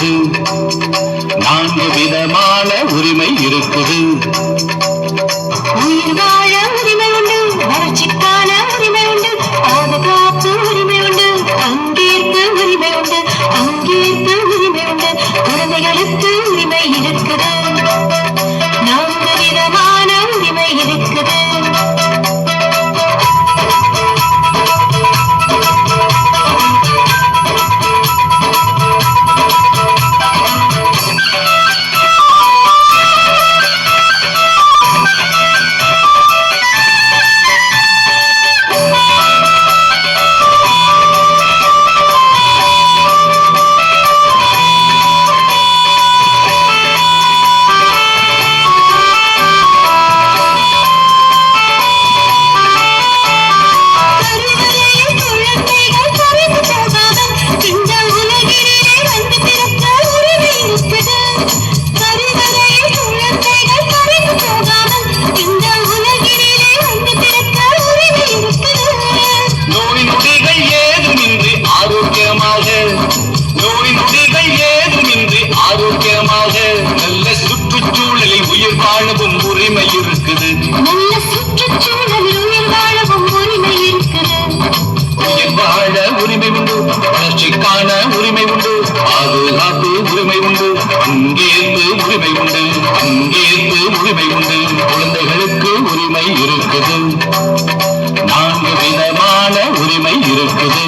இருக்குது நான்கு விதமான உரிமை இருக்குது உயிர் வாழ உரிமை உண்டு உரிமை உண்டு பாதுகாப்பு உரிமை உண்டு பங்கேற்பு உரிமை உண்டு பங்கேற்பு உரிமை உண்டு குழந்தைகளுக்கு இருக்குது. நல்ல சுற்றுச்சூழலில் வாழவும் உரிமை இருக்குது. வாழ உரிமை உண்டு. வளர்ச்சிக்கான உரிமை உண்டு. பாதுகாப்பு உரிமை உண்டு. பங்கேற்பு உரிமை உண்டு. பங்கேற்பு உரிமை உண்டு. குழந்தைகளுக்கு உரிமை இருக்குது. நான்கு விதமான உரிமை இருக்குது.